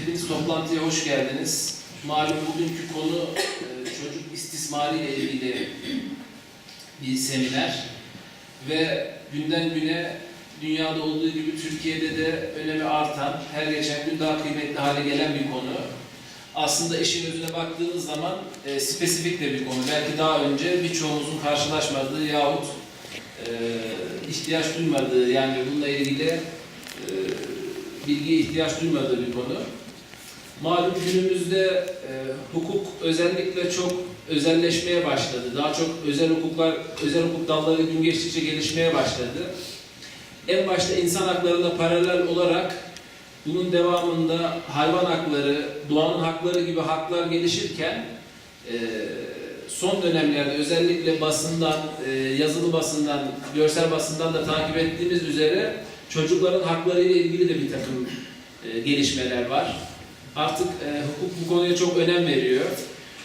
Hepiniz toplantıya hoş geldiniz. Malum bugünkü konu e, çocuk istismarı ile ilgili bir seminer ve günden güne dünyada olduğu gibi Türkiye'de de önemi artan, her geçen gün daha kıymetli hale gelen bir konu. Aslında işin özüne baktığınız zaman e, spesifik de bir konu. Belki daha önce birçoğumuzun karşılaşmadığı yahut e, ihtiyaç duymadığı yani bununla ilgili e, bilgiye ihtiyaç duymadığı bir konu. Malum günümüzde e, hukuk özellikle çok özelleşmeye başladı. Daha çok özel hukuklar, özel hukuk dalları gün geçtikçe gelişmeye başladı. En başta insan haklarına paralel olarak bunun devamında hayvan hakları, doğanın hakları gibi haklar gelişirken e, son dönemlerde özellikle basından, e, yazılı basından, görsel basından da takip ettiğimiz üzere çocukların hakları ile ilgili de bir takım e, gelişmeler var. Artık e, hukuk bu konuya çok önem veriyor.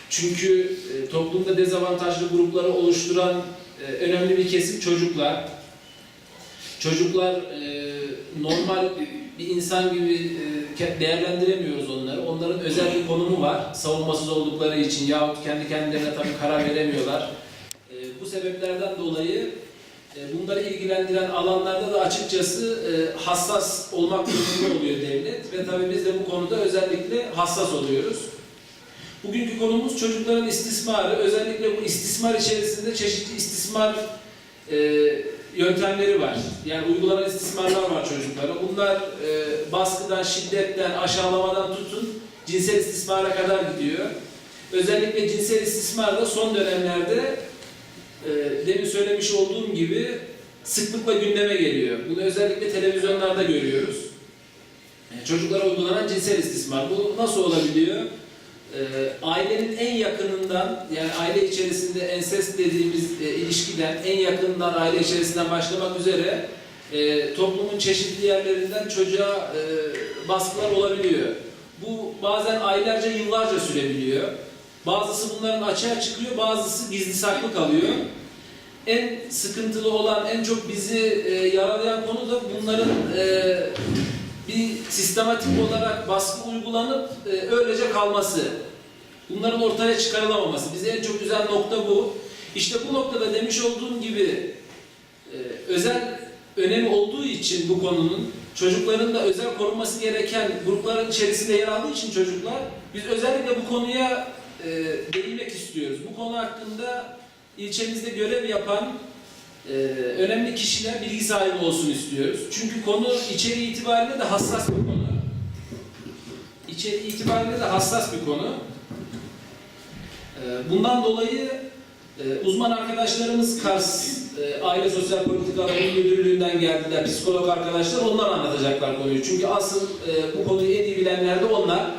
Çünkü e, toplumda dezavantajlı grupları oluşturan e, önemli bir kesim çocuklar. Çocuklar e, normal bir insan gibi e, değerlendiremiyoruz onları. Onların özel bir konumu var. Savunmasız oldukları için yahut kendi kendilerine tabii karar veremiyorlar. E, bu sebeplerden dolayı bunları ilgilendiren alanlarda da açıkçası e, hassas olmak durumunda oluyor devlet ve tabii biz de bu konuda özellikle hassas oluyoruz. Bugünkü konumuz çocukların istismarı. Özellikle bu istismar içerisinde çeşitli istismar e, yöntemleri var. Yani uygulanan istismarlar var çocuklara. Bunlar e, baskıdan, şiddetten, aşağılamadan tutun cinsel istismara kadar gidiyor. Özellikle cinsel istismar da son dönemlerde demin söylemiş olduğum gibi sıklıkla gündeme geliyor. Bunu özellikle televizyonlarda görüyoruz. E, çocuklara uygulanan cinsel istismar. Bu nasıl olabiliyor? E, ailenin en yakınından yani aile içerisinde ensest dediğimiz e, ilişkiden en yakından aile içerisinden başlamak üzere e, toplumun çeşitli yerlerinden çocuğa e, baskılar olabiliyor. Bu bazen aylarca yıllarca sürebiliyor. Bazısı bunların açığa çıkıyor, bazısı gizli saklı kalıyor. En sıkıntılı olan, en çok bizi e, yaralayan konu da bunların e, bir sistematik olarak baskı uygulanıp e, öylece kalması. Bunların ortaya çıkarılamaması. Bizi en çok üzen nokta bu. İşte bu noktada demiş olduğum gibi e, özel önemi olduğu için bu konunun çocukların da özel korunması gereken grupların içerisinde yer aldığı için çocuklar biz özellikle bu konuya e, değinmek istiyoruz. Bu konu hakkında ilçemizde görev yapan e, önemli kişiler bilgi sahibi olsun istiyoruz. Çünkü konu içeriği itibariyle de hassas bir konu. İçeriği itibariyle de hassas bir konu. E, bundan dolayı e, uzman arkadaşlarımız Kars e, Aile Sosyal Politikalar İl Müdürlüğü'nden geldiler. Psikolog arkadaşlar onlar anlatacaklar konuyu. Çünkü asıl e, bu konuyu en iyi bilenler de onlar.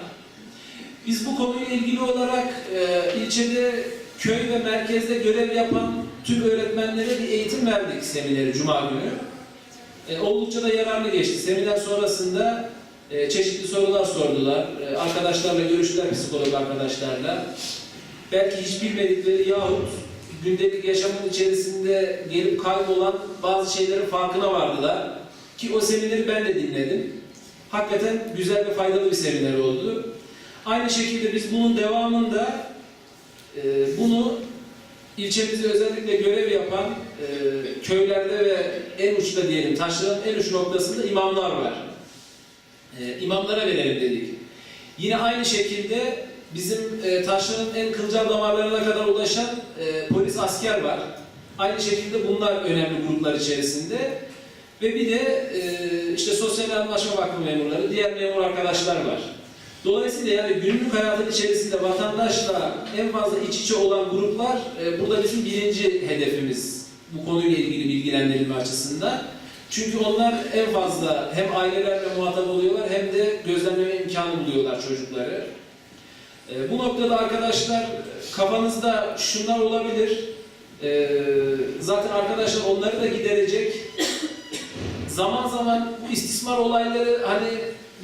Biz bu konuyla ilgili olarak e, ilçede köy ve merkezde görev yapan tüm öğretmenlere bir eğitim verdik semineri Cuma günü. E, oldukça da yararlı geçti. Seminer sonrasında e, çeşitli sorular sordular. E, arkadaşlarla görüştüler, psikolog arkadaşlarla. Belki hiç bilmedikleri yahut gündelik yaşamın içerisinde gelip kaybolan bazı şeylerin farkına vardılar. Ki o semineri ben de dinledim. Hakikaten güzel ve faydalı bir seminer oldu. Aynı şekilde biz bunun devamında e, bunu ilçemizde özellikle görev yapan e, köylerde ve en uçta diyelim taşların en uç noktasında imamlar var. E, imamlara verelim dedik. Yine aynı şekilde bizim e, taşların en kılcal damarlarına kadar ulaşan e, polis asker var. Aynı şekilde bunlar önemli gruplar içerisinde. Ve bir de e, işte sosyal anlaşma vakfı memurları, diğer memur arkadaşlar var. Dolayısıyla yani günlük hayatın içerisinde vatandaşla en fazla iç içe olan gruplar e, burada bizim birinci hedefimiz bu konuyla ilgili bilgilendirilme açısından. Çünkü onlar en fazla hem ailelerle muhatap oluyorlar hem de gözlemleme imkanı buluyorlar çocukları. E, bu noktada arkadaşlar kafanızda şunlar olabilir. E, zaten arkadaşlar onları da giderecek. Zaman zaman bu istismar olayları hani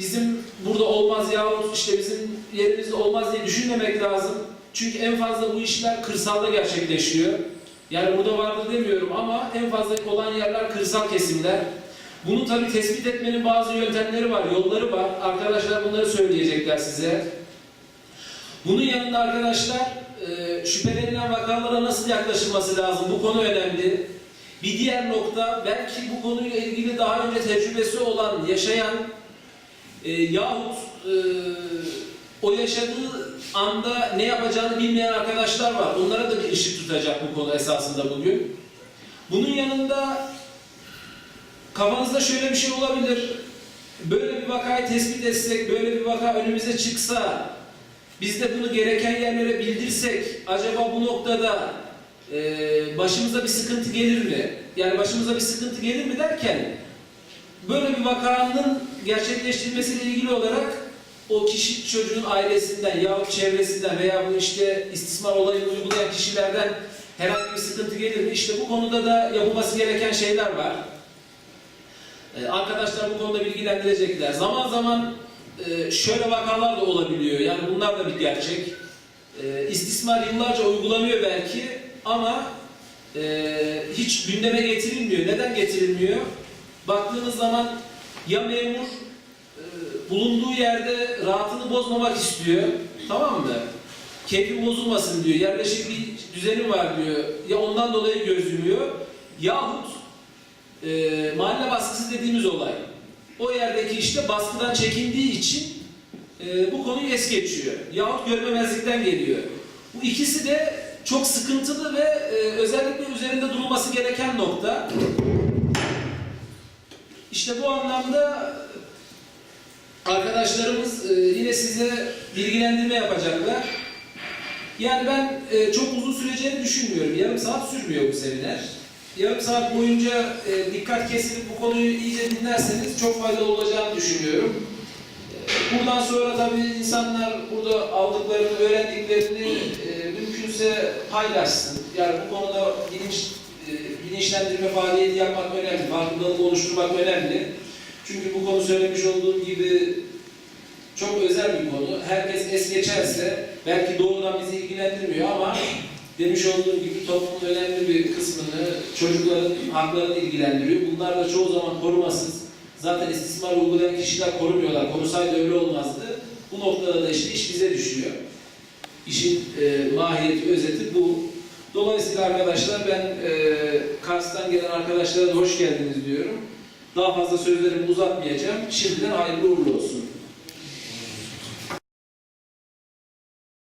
bizim burada olmaz yahut işte bizim yerimizde olmaz diye düşünmemek lazım. Çünkü en fazla bu işler kırsalda gerçekleşiyor. Yani burada vardır demiyorum ama en fazla olan yerler kırsal kesimler. Bunu tabii tespit etmenin bazı yöntemleri var, yolları var. Arkadaşlar bunları söyleyecekler size. Bunun yanında arkadaşlar e, şüphelenilen vakalara nasıl yaklaşılması lazım? Bu konu önemli. Bir diğer nokta belki bu konuyla ilgili daha önce tecrübesi olan, yaşayan e, yahut e, o yaşadığı anda ne yapacağını bilmeyen arkadaşlar var. Onlara da bir ışık tutacak bu konu esasında bugün. Bunun yanında kafanızda şöyle bir şey olabilir. Böyle bir vakayı tespit etsek, böyle bir vaka önümüze çıksa, biz de bunu gereken yerlere bildirsek, acaba bu noktada e, başımıza bir sıkıntı gelir mi? Yani başımıza bir sıkıntı gelir mi derken, böyle bir vakanın gerçekleştirilmesiyle ilgili olarak o kişi çocuğun ailesinden yahut çevresinden veya bu işte istismar olayını uygulayan kişilerden herhangi bir sıkıntı gelir mi? İşte bu konuda da yapılması gereken şeyler var. Ee, arkadaşlar bu konuda bilgilendirecekler. Zaman zaman e, şöyle vakalar da olabiliyor. Yani bunlar da bir gerçek. Ee, istismar yıllarca uygulanıyor belki ama e, hiç gündeme getirilmiyor. Neden getirilmiyor? Baktığınız zaman ya memur e, bulunduğu yerde rahatını bozmamak istiyor. Tamam mı? Keyfi bozulmasın diyor. Yerleşik bir düzenim var diyor. Ya ondan dolayı gözlüyor. Yahut e, mahalle baskısı dediğimiz olay. O yerdeki işte baskıdan çekindiği için e, bu konuyu es geçiyor. Yahut görmemezlikten geliyor. Bu ikisi de çok sıkıntılı ve e, özellikle üzerinde durulması gereken nokta. İşte bu anlamda arkadaşlarımız e, yine size bilgilendirme yapacaklar. Yani ben e, çok uzun süreceğini düşünmüyorum. Yarım saat sürmüyor bu seminer. Yarım saat boyunca e, dikkat kesilip bu konuyu iyice dinlerseniz çok faydalı olacağını düşünüyorum. Buradan sonra tabii insanlar burada aldıklarını, öğrendiklerini mümkünse paylaşsın. Yani bu konuda bilinç, bilinçlendirme faaliyeti yapmak önemli, farkındalık oluşturmak önemli. Çünkü bu konu söylemiş olduğum gibi çok özel bir konu. Herkes es geçerse belki doğrudan bizi ilgilendirmiyor ama demiş olduğum gibi toplumun önemli bir kısmını çocukların haklarını ilgilendiriyor. Bunlar da çoğu zaman korumasız. Zaten istismar uygulayan kişiler korumuyorlar. Korusaydı öyle olmazdı. Bu noktada da işte iş bize düşüyor. İşin e, mahiyeti, özeti bu. Dolayısıyla arkadaşlar ben e, Kars'tan gelen arkadaşlara da hoş geldiniz diyorum. Daha fazla sözlerimi uzatmayacağım. Şimdiden hayırlı uğurlu olsun.